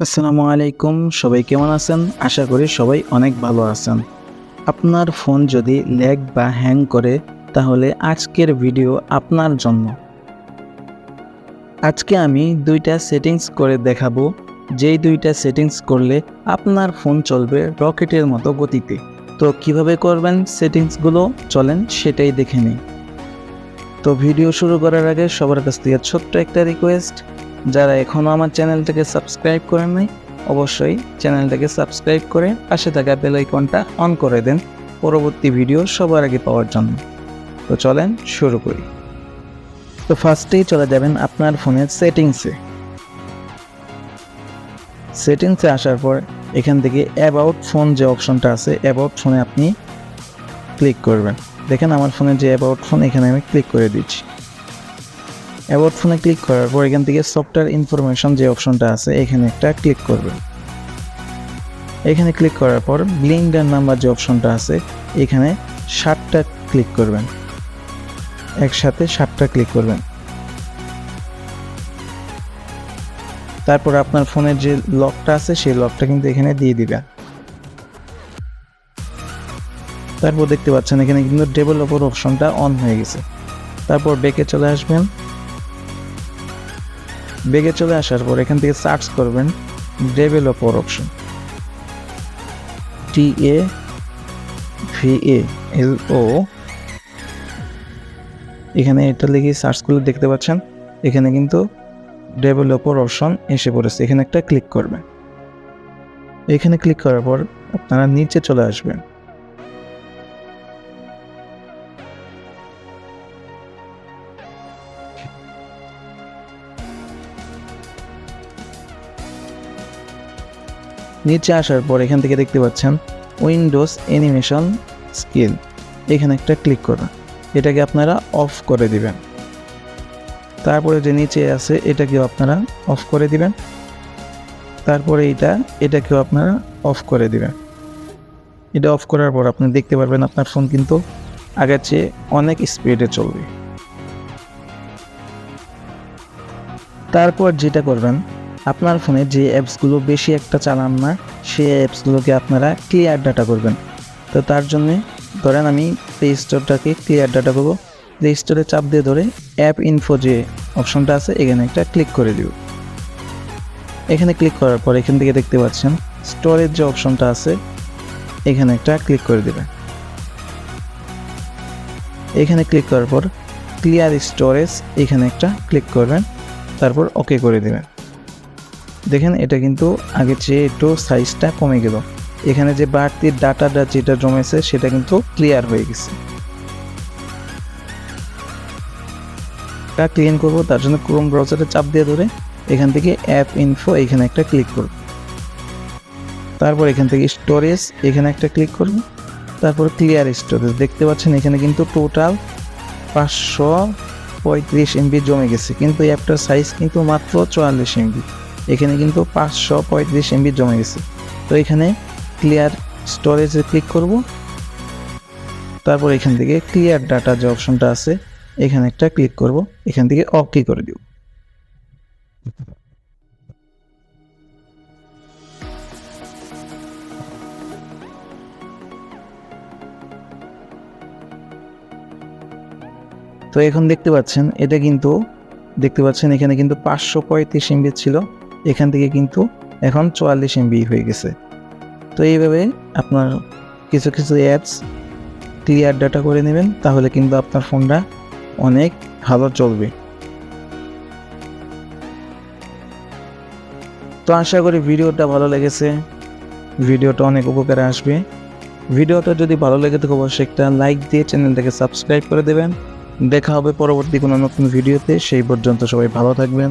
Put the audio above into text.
আসসালামু আলাইকুম, সবাই কেমন আছেন? আশা করি সবাই অনেক ভালো আছেন। আপনার ফোন যদি ল্যাগ বা হ্যাং করে, তাহলে আজকের ভিডিও আপনার জন্য। আজকে আমি দুইটা সেটিংস করে দেখাবো। যেই দুইটা সেটিংস করলে আপনার ফোন চলবে রকেটের মতো গতিতে। তো কীভাবে করবেন সেটিংসগুলো? চলেন সেটাই দেখে নিই। তো ভিডিও শুরু করার আগে সবার কাছ থেকে ছোট্ট একটা রিকোয়েস্ট যারা এখনও আমার চ্যানেলটাকে সাবস্ক্রাইব করেন নাই, অবশ্যই চ্যানেলটাকে সাবস্ক্রাইব করে পাশে থাকা বেল আইকনটা অন করে দেন পরবর্তী ভিডিও সবার আগে পাওয়ার জন্য। তো চলেন শুরু করি। তো ফার্স্টেই চলে যাবেন আপনার ফোনের সেটিংসে সেটিংসে আসার পর এখান থেকে অ্যাবাউট ফোন যে অপশনটা আছে অ্যাবাউট ফোনে আপনি ক্লিক করবেন। দেখেন আমার ফোনে যে অ্যাবাউট ফোন এখানে আমি ক্লিক করে দিচ্ছি। অ্যাবাউট ফোনে ক্লিক করার পর এখান থেকে সফটওয়্যার ইনফরমেশন যে অপশনটা আছে, এখানে একটা ক্লিক করবেন। এখানে ক্লিক করার পর ব্লিঙ্গার নাম্বার যে অপশনটা আছে, এখানে সাতটা ক্লিক করবেন। একসাথে সাতটা ক্লিক করবেন। তারপর আপনার ফোনের যে লকটা আছে, সেই লকটা কিন্তু এখানে দিয়ে দিবেন। তারপর দেখতে পাচ্ছেন এখানে কিন্তু ডেভেলপার অপশনটা অন হয়ে গেছে। তারপর বেকে চলে আসবেন। বেগে চলে আসার পর এখান থেকে সার্চ করবেন developer option. T A V A L O এখানে এটা লিখে সার্চ করলে দেখতে পাচ্ছেন। এখানে কিন্তু ডেভেলপার অপশন এসে পড়েছে। এখানে একটা ক্লিক করবেন। এখানে ক্লিক করার পর আপনারা নিচে চলে আসবেন। নিচে আসার পর এখান থেকে দেখতে পাচ্ছেন উইন্ডোজ অ্যানিমেশন স্কিল। এখানে একটা ক্লিক করবেন এটাকে আপনারা অফ করে দিবেন। তারপরে যে নিচে আছে, এটাকেও আপনারা অফ করে দিবেন। তারপরে এটা, এটাকেও আপনারা অফ করে দিবেন। এটা অফ করার পর আপনি দেখতে পারবেন আপনার ফোন কিন্তু আগের চেয়ে অনেক স্পিডে চলবে। তারপর যেটা করবেন আপনার ফোনে যে অ্যাপসগুলো বেশি একটা চালান না, সেই অ্যাপসগুলোকে আপনারা ক্লিয়ার ডাটা করবেন। তো তার জন্যে ধরেন আমি প্লে স্টোরটাকে ক্লিয়ার ডাটা করব। প্লে স্টোরে চাপ দিয়ে ধরে অ্যাপ ইনফো যে অপশনটা আছে, এখানে একটা ক্লিক করে দিব। এখানে ক্লিক করার পর এখান থেকে দেখতে পাচ্ছেন স্টোরেজ যে অপশনটা আছে, এখানে একটা ক্লিক করে দেবেন এখানে ক্লিক করার পর ক্লিয়ার স্টোরেজ এখানে একটা ক্লিক করবেন, তারপর ওকে করে দেবেন। দেখেন, এটা কিন্তু আগের চেয়ে একটু সাইজটা কমে গেল। এখানে যে বাড়তি ডাটাটা যেটা জমেছে, সেটা কিন্তু ক্লিয়ার হয়ে গেছে। ক্লিন করব, তার জন্য ক্রোম ব্রাউজারে চাপ দিয়ে ধরে এখান থেকে অ্যাপ ইনফো এখানে একটা ক্লিক করব। তারপর এখান থেকে স্টোরেজ এখানে একটা ক্লিক করব। তারপর ক্লিয়ার স্টোরেজ দেখতে পাচ্ছেন এখানে কিন্তু টোটাল পাঁচশো পঁয়ত্রিশ এমবি জমে গেছে। কিন্তু অ্যাপটার সাইজ কিন্তু মাত্র চুয়াল্লিশ এমবি এখানে কিন্তু পাঁচশো পঁয়ত্রিশ এমবি জমে গেছে। তো এখানে ক্লিয়ার স্টোরেজে ক্লিক করব। তারপর এখান থেকে ক্লিয়ার ডাটা যে অপশনটা আছে, এখানে একটা ক্লিক করব। এখান থেকে অকে করে দিব। তো এখন দেখতে পাচ্ছেন, এটা কিন্তু দেখতে পাচ্ছেন এখানে কিন্তু পাঁচশো পঁয়ত্রিশ এমবি ছিল। এখান থেকে কিন্তু এখন চুয়াল্লিশ এমবি হয়ে গেছে। তো এইভাবে আপনার কিছু কিছু অ্যাপস ক্লিয়ার ডাটা করে নেবেন, তাহলে কিন্তু আপনার ফোনটা অনেক ভালো চলবে। তো আশা করি ভিডিওটা ভালো লেগেছে। ভিডিওটা অনেক উপকারে আসবে। ভিডিওটা যদি ভালো লেগে থাকে, অবশ্যই একটা লাইক দিয়ে চ্যানেলটাকে সাবস্ক্রাইব করে দেবেন। দেখা হবে পরবর্তী কোনো নতুন ভিডিওতে, সেই পর্যন্ত সবাই ভালো থাকবেন।